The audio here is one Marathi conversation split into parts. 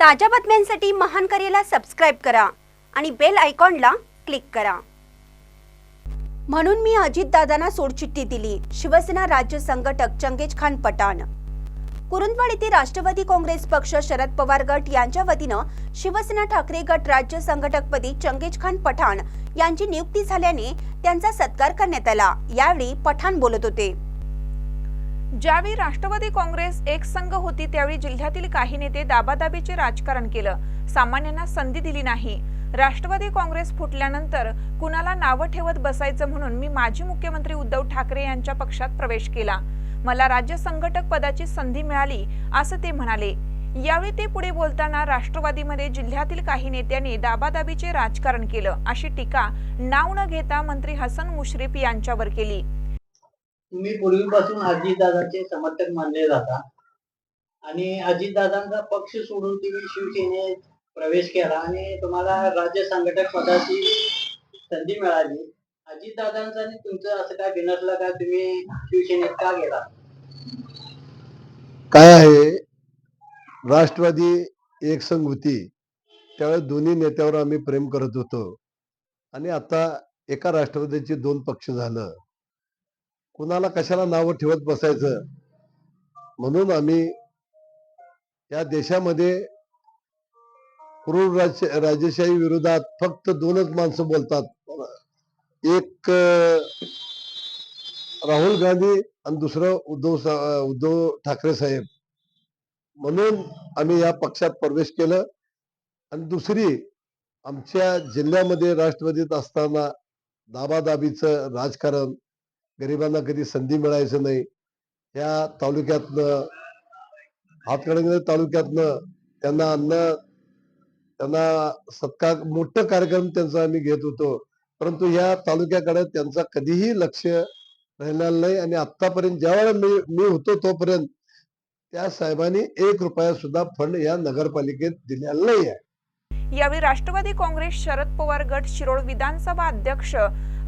ताज्या बातम्यांसाठी महान करेला सबस्क्राईब करा आणि बेल आयकॉनला क्लिक करा. म्हणून मी अजितदादांना सोडचिठ्ठी दिली. शिवसेना राज्य संघटक चंगेज खान पठाण. कुरुंदवाड येथे राष्ट्रवादी काँग्रेस पक्ष शरद पवार गट यांच्या वतीनं शिवसेना ठाकरे गट राज्य संघटकपदी चंगेज खान पठाण यांची नियुक्ती झाल्याने त्यांचा सत्कार करण्यात आला. यावेळी पठाण बोलत होते. ज्यावेळी राष्ट्रवादी काँग्रेस एक संघ होती त्यावेळी जिल्ह्यातील काही नेते दाबादाबीचे राजकारण केलं. सामान्यांना संधी दिली नाही. राष्ट्रवादी काँग्रेस फुटल्यानंतर कुणाला नावं ठेवत बसायचं म्हणून मी माजी मुख्यमंत्री उद्धव ठाकरे यांच्या पक्षात प्रवेश केला. मला राज्य संघटक पदाची संधी मिळाली असं ते म्हणाले. यावेळी ते पुढे बोलताना राष्ट्रवादीमध्ये जिल्ह्यातील काही नेत्यांनी दाबादाबीचे राजकारण केलं अशी टीका नाव न घेता मंत्री हसन मुश्रीफ यांच्यावर केली. तुम्ही पूर्वीपासून अजितदादांचे समर्थक मानले जाता. आणि अजितदादांचा पक्ष सोडून तुम्ही शिवसेनेत प्रवेश केला आणि तुम्हाला राज्य संघटक पदाची संधी मिळाली. अजितदादांचा आणि तुमचं असं काय बिनसलं का तुम्ही शिवसेनेत का गेला? काय आहे? राष्ट्रवादी एक संघ होती. त्यावेळेस दोन्ही नेत्यावर आम्ही प्रेम करत होतो. आणि आता एका राष्ट्रवादीचे दोन पक्ष झालं. कुणाला कशाला नावं ठेवत बसायचं? म्हणून आम्ही या देशामध्ये क्रूर राज राजेशाही विरोधात फक्त दोनच माणसं बोलतात. एक राहुल गांधी आणि दुसरं उद्धव सा- उद्धव ठाकरे साहेब. म्हणून आम्ही या पक्षात प्रवेश केलं. आणि दुसरी आमच्या जिल्ह्यामध्ये राष्ट्रवादीत असताना दाबादाबीचं राजकारण गरिबांना कधी संधी मिळायचं नाही. या तालुक्यातनं हातकणंगले तालुक्यातनं त्यांना अन्न त्यांना सत्कार मोठं कार्यक्रम त्यांचा आम्ही घेत होतो. परंतु या तालुक्याकडे त्यांचा कधीही लक्ष राहिलेलं नाही आणि आतापर्यंत ज्यावेळेला मी मी होतो तोपर्यंत त्या साहेबांनी एक रुपया सुद्धा फंड या नगरपालिकेत दिलेला नाही आहे यावेळी राष्ट्रवादी काँग्रेस शरद पवार गट शिरोळ विधानसभा अध्यक्ष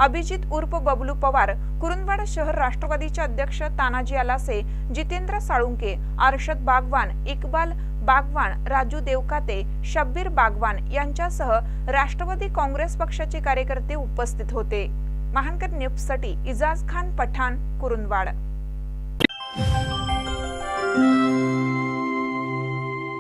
अभिजित उर्फ बबलू पवार कुरुंदवाड शहर राष्ट्रवादीचे अध्यक्ष तानाजी आलासे जितेंद्र साळुंके अर्षद बागवान इकबाल बागवान राजू देवकाते शब्बीर बागवान यांच्यासह राष्ट्रवादी काँग्रेस पक्षाचे कार्यकर्ते उपस्थित होते. महानकर न्यूजसाठी इजाज खान पठाण कुरुंदवाड.